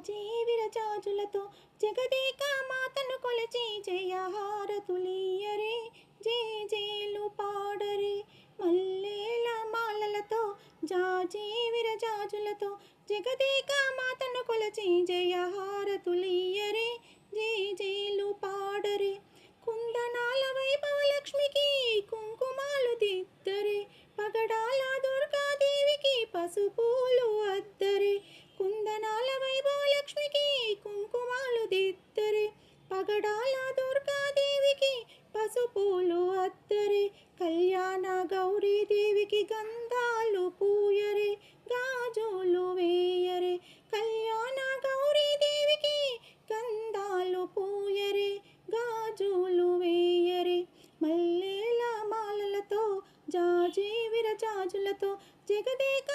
జాజీవిర విరచాజులతో జగదేక మాతను కొలిచి జయహారతులియరే జే జేలు పాడరే. మల్లేల మాలలతో జాజీ విరజాజులతో జగదేక మాతను కొలచి జయహారతులియరే పగడాల దుర్గాదేవికి పసుపులు అత్తరి కళ్యాణ గౌరీదేవికి గంధాలు పూయరి గాజులు వేయరి కళ్యాణ గౌరీదేవికి గంధాలు పూయరి గాజులు వేయరి. మల్లెల మాలలతో జాజీ విరజాజులతో జగదేక